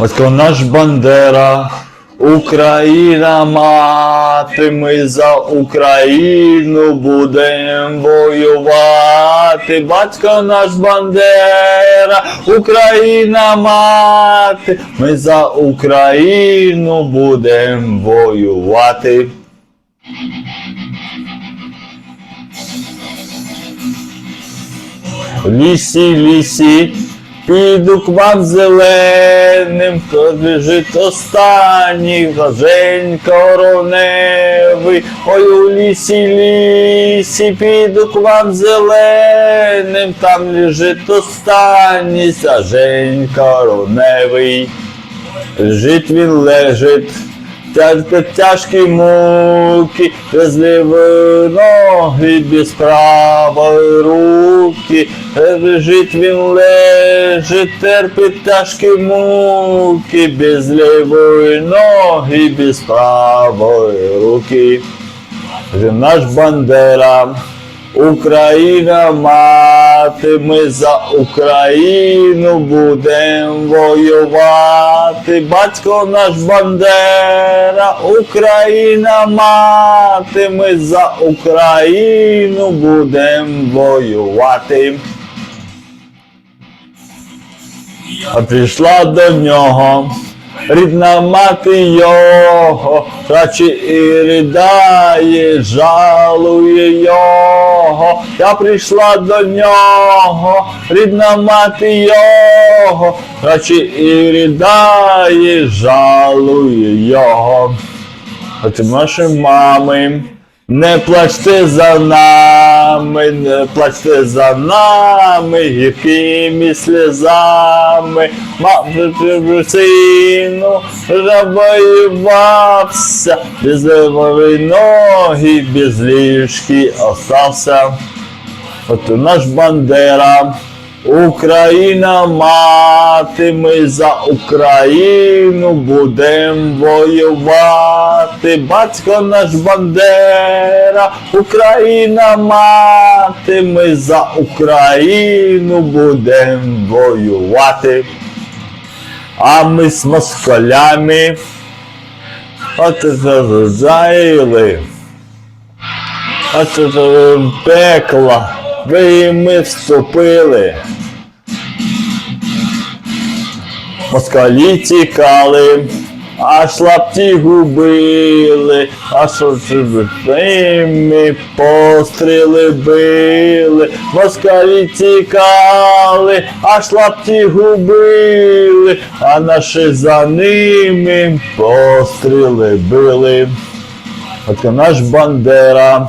Батько наш Бандера, Україна мати, ми за Україну будем воювати. Батько наш Бандера, Україна мати, ми за Україну будем воювати. Лісі, лісі, піду к вам зеленим, хто лежить останній, Газень короневий, Ой, у лісі, лісі, піду к вам зеленим, там лежить останній, сажень короневий. Лежить він лежить, тяжкі муки, лівої ноги, без правої руки. Лежить він лежить, терпить тяжкі муки, без лівої ноги, без правої руки. Він наш Бандера, Україна мати, ми за Україну будем воювати. Батько наш Бандера, Україна мати, ми за Україну будем воювати. А прийшла до нього рідна мати його, плаче і ридає, жалує його. Я прийшла до нього, рідна мати його, плаче і ридає, жалує його. От наші мами, не плачте за нами, плачте за нами, гіркими сльозами. мати сину, завоювався, без левої ноги, без ліжки остався. От наш Бандера, Україна мати, ми за Україну будем воювати. Батько наш Бандера, Україна мати, ми за Україну будем воювати. А ми з москалями от зажили. А це ж в пекло, ви ми вступили. Москалі тікали, аж лапті губили, аж ми постріли били. Москалі тікали, аж лапті губили, а наші за ними постріли били. От наш Бандера,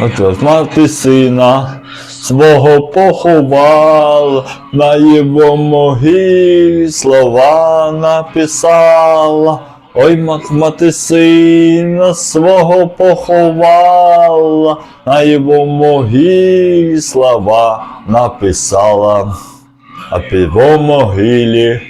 От мати сина свого поховала, на його могилі слова написала. Ой, мат- мати сина свого поховала, на його могилі слова написала, а під могилі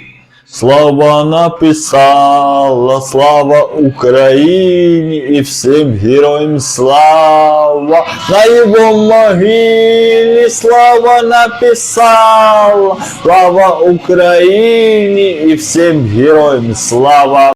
Слава написала, слава Україні і всім героям слава. На його могилі слава написала, слава Україні і всім героям слава.